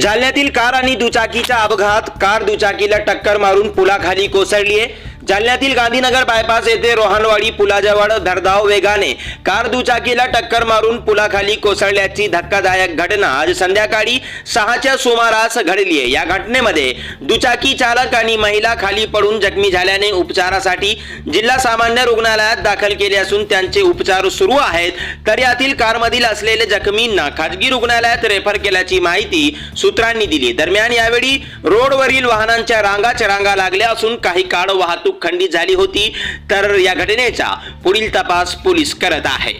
जालन्यातील car आणि दुचाकीचा अपघात. Car दुचाकीला टक्कर मारून पुलाखाली कोसळली आहे जालन्यातील गांधीनगर बायपास येथे रोहानवाडी पुलाजवळ धडधाव वेगाने कार दुचाकीला टक्कर मारून पुलाखाली कोसळल्याची धक्कादायक घटना आज संध्याकाळी सहाच्या सुमारास घडली आहे. या घटनेमध्ये दुचाकी चालक आणि महिला खाली पडून जखमी झाल्याने उपचारासाठी जिल्हा सामान्य रुग्णालयात दाखल केले असून त्यांचे उपचार सुरू आहेत. तर यातील कारमधील असलेले जखमींना खाजगी रुग्णालयात रेफर केल्याची माहिती सूत्रांनी दिली. दरम्यान यावेळी रोडवरील वाहनांच्या रांगाच रांगा लागल्या असून काही काळ वाहतूक वाहतूक खंडित झाली होती तर या घटनेचा पुढील तपास पोलीस करत आहे.